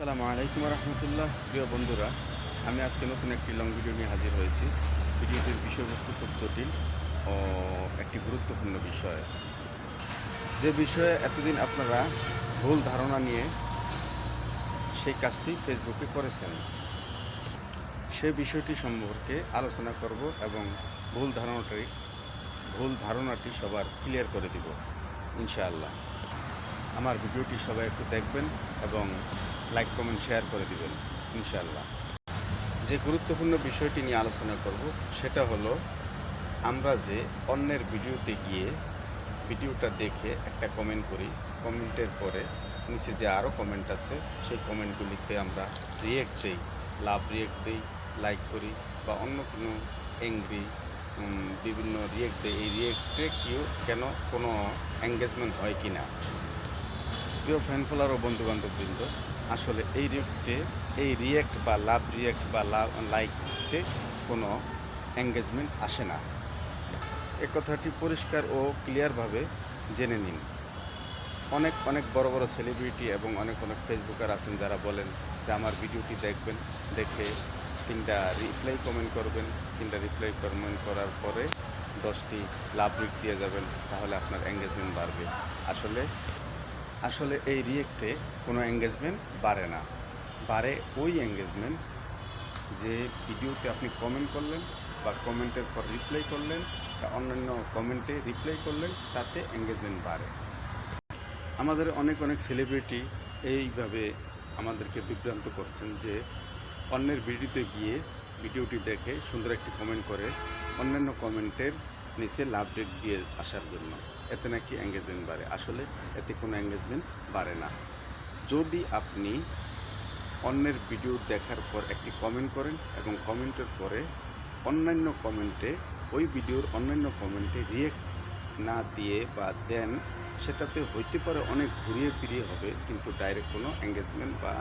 আসসালামু আলাইকুম রহমতুল্লাহ। প্রিয় বন্ধুরা, আমি আজকে নতুন একটি লং ভিডিও নিয়ে হাজির হয়েছি। ভিডিওটির বিষয়বস্তু খুব জটিল ও একটি গুরুত্বপূর্ণ বিষয়। যে বিষয়ে এতদিন আপনারা ভুল ধারণা নিয়ে সেই কাজটি ফেসবুকে করেছেন, সে বিষয়টি সম্পর্কে আলোচনা করব এবং ভুল ধারণাটি ভুল ধারণাটি সবার ক্লিয়ার করে দিব, ইনশাআল্লাহ। আমার ভিডিওটি সবাই একটু দেখবেন এবং লাইক, কমেন্ট, শেয়ার করে দিবেন, ইনশাআল্লাহ। যে গুরুত্বপূর্ণ বিষয়টি নিয়ে আলোচনা করব, সেটা হলো আমরা যে অন্যের ভিডিওতে গিয়ে ভিডিওটা দেখে একটা কমেন্ট করি, কমেন্টের পরে নিচে যে আরও কমেন্ট আছে, সেই কমেন্টগুলিতে আমরা রিয়েক্ট দিই, লাভ রিয়েক্ট দিই লাইক করি বা অন্য কোনো এংরি বিভিন্ন রিয়েক্ট দিই, এই রিয়েক্টে কেউ, কেন কোনো এঙ্গেজমেন্ট হয় কি না প্রিয় ফ্যান ফলোয়ার ও বন্ধু বান্ধববৃন্দ আসলে এই রিয়েক্টে, এই রিয়েক্ট বা লাভ রিয়েক্ট বা লাভ লাইকতে কোনো এঙ্গেজমেন্ট আসে না। এ কথাটি পরিষ্কার ও ক্লিয়ারভাবে জেনে নিন। অনেক অনেক বড় বড় সেলিব্রিটি এবং অনেক অনেক ফেসবুকার আছেন যারা বলেন যে, আমার ভিডিওটি দেখবেন, দেখে তিনটা রিপ্লাই কমেন্ট করবেন। তিনটা রিপ্লাই কমেন্ট করার পরে দশটি লাভ রিক দিয়ে যাবেন, তাহলে আপনার এঙ্গেজমেন্ট বাড়বে। আসলে আসলে এই রিয়েক্টে কোনো এঙ্গেজমেন্ট বাড়ে না। বাড়ে ওই এঙ্গেজমেন্ট যে ভিডিওতে আপনি কমেন্ট করলেন বা কমেন্টের পর রিপ্লাই করলেন বা অন্যান্য কমেন্টে রিপ্লাই করলেন, তাতে এঙ্গেজমেন্ট বাড়ে। আমাদের অনেক অনেক সেলিব্রিটি এইভাবে আমাদেরকে বিভ্রান্ত করছেন যে অন্যের ভিডিওতে গিয়ে ভিডিওটি দেখে সুন্দর একটি কমেন্ট করে অন্যান্য কমেন্টের নিচে লাভ ডেট দিয়ে আসার জন্য। এতে নাকি এঙ্গেজমেন্ট বাড়ে। আসলে এতে কোনো এঙ্গেজমেন্ট বাড়ে না। যদি আপনি অন্যের ভিডিও দেখার পর একটি কমেন্ট করেন এবং কমেন্টের পরে অন্যান্য কমেন্টে ওই ভিডিওর অন্যান্য কমেন্টে রিয়েক্ট না দিয়ে বা দেন, সেটাতে হইতে পারে অনেক ঘুরিয়ে ফিরিয়ে হবে, কিন্তু ডাইরেক্ট কোনো এঙ্গেজমেন্ট বা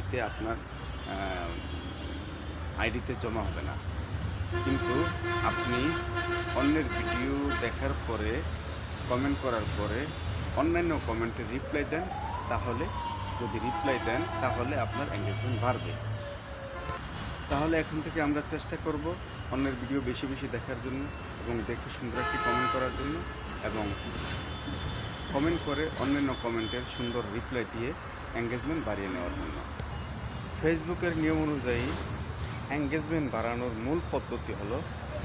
ইতে আপনার আইডিতে জমা হবে না। কিন্তু আপনি অন্যের ভিডিও দেখার পরে কমেন্ট করার পরে অন্যান্য কমেন্টে রিপ্লাই দেন, তাহলে যদি রিপ্লাই দেন, তাহলে আপনার এঙ্গেজমেন্ট বাড়বে। তাহলে এখন থেকে আমরা চেষ্টা করব অন্যের ভিডিও বেশি বেশি দেখার জন্য এবং দেখে সুন্দর একটি কমেন্ট করার জন্য এবং কমেন্ট করে অন্যান্য কমেন্টের সুন্দর রিপ্লাই দিয়ে এঙ্গেজমেন্ট বাড়িয়ে নেওয়ার জন্য। ফেসবুকের নিয়ম অনুযায়ী এঙ্গেজমেন্ট বাড়ানোর মূল পদ্ধতি হলো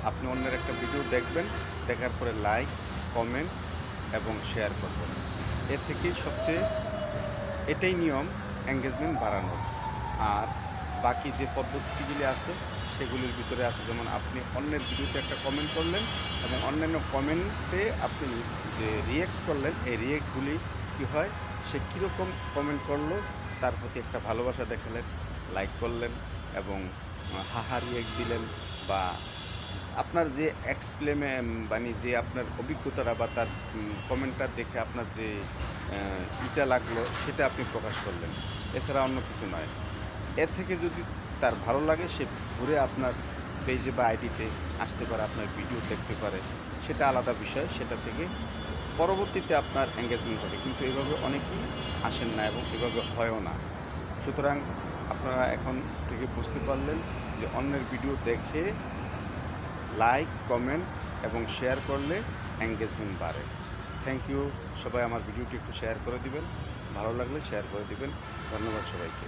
আপনি অন্যের একটা ভিডিও দেখবেন, দেখার পরে লাইক কমেন্ট এবং শেয়ার করবেন। এর থেকেই সবচেয়ে এটাই নিয়ম এঙ্গেজমেন্ট বাড়ানোর আর বাকি যে পদ্ধতিগুলি আছে, সেগুলির ভিতরে আছে, যেমন আপনি অন্যের ভিডিওতে একটা কমেন্ট করলেন এবং অন্যান্য কমেন্টে আপনি যে রিয়েক্ট করলেন, এই রিয়েক্টগুলি কী হয়? সে কীরকম কমেন্ট করল, তার প্রতি একটা ভালোবাসা দেখালেন লাইক করলেন এবং হাহা রিয়েক্ট দিলেন বা আপনার যে এক্সপ্লেমে মানে যে আপনার অভিজ্ঞতাটা বা তার কমেন্টটা দেখে আপনার যে ইটা লাগল, সেটা আপনি প্রকাশ করলেন। এছাড়া অন্য কিছু নয়। এর থেকে যদি তার ভালো লাগে, সে ঘুরে আপনার পেজে বা আইডিতে আসতে পারে, আপনার ভিডিও দেখতে পারে। সেটা আলাদা বিষয়, সেটা থেকে পরবর্তীতে আপনার এঙ্গেজমেন্ট হবে কিন্তু এভাবে অনেকেই আসেন না এবং এভাবে হয়ও না। সুতরাং আপনারা এখন থেকে বুঝতে পারলেন যে অন্যের ভিডিও দেখে লাইক, কমেন্ট এবং শেয়ার করলে এঙ্গেজমেন্ট বাড়ে। থ্যাংক ইউ সবাই আমার ভিডিওটি একটু শেয়ার করে দিবেন। ভালো লাগলে শেয়ার করে দিবেন। ধন্যবাদ সবাইকে।